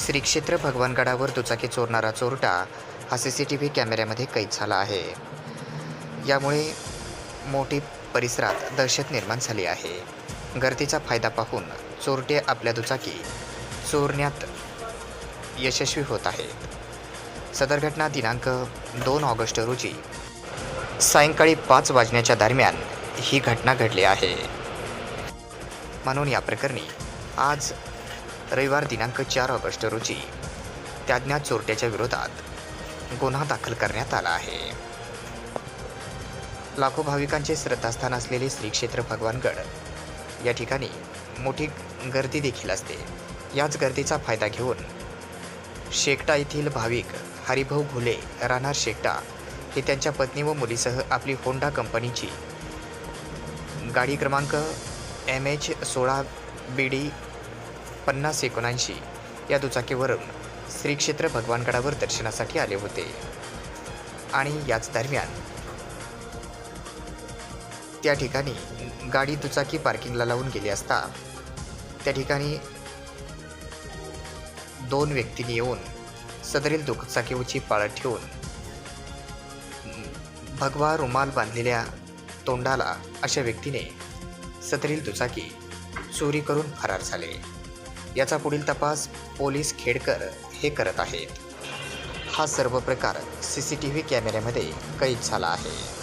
श्री क्षेत्र भगवानगडावर दुचाकी चोरणारा चोरटा हा सी सी टी व्ही कॅमेऱ्यामध्ये कैद झाला आहे. यामुळे मोठी परिसरात दहशत निर्माण झाली आहे. गर्दीचा फायदा पाहून चोरटे आपल्या दुचाकी चोरण्यात यशस्वी होत आहेत. सदर घटना दिनांक दोन ऑगस्ट रोजी सायंकाळी पाच वाजण्याच्या दरम्यान ही घटना घडली आहे. म्हणून या प्रकरणी आज रविवार दिनांक चार ऑगस्ट रोजी. त्याज्ञात चोरट्याच्या विरोधात गुन्हा दाखल करण्यात आला आहे. लाखो भाविकांचे श्रद्धास्थान असलेले श्री क्षेत्र भगवानगड या ठिकाणी मोठी गर्दी देखील असते. याच गर्दीचा फायदा घेऊन शेकटा येथील भाविक हरिभाऊ घुले राहणार शेकटा हे त्यांच्या पत्नी व मुलीसह आपली होंडा कंपनीची गाडी क्रमांक एम एच सोळा बी डी पन्नास एकोणऐंशी. या दुचाकीवरून श्री क्षेत्र भगवानगडावर दर्शनासाठी आले होते. आणि याच दरम्यान त्या ठिकाणी गाडी दुचाकी पार्किंगला लावून गेली असता त्या ठिकाणी दोन व्यक्तींनी येऊन सदरील दुचाकीची पाळत ठेवून भगवा रुमाल बांधलेल्या तोंडाला अशा व्यक्तीने सदरील दुचाकी चोरी करून फरार झाले. याचा पुढील तपास पोलीस खेडकर हे करत आहेत. हा सर्व प्रकार सी सी टी व्ही कॅमेऱ्यामध्ये कैद झाला आहे.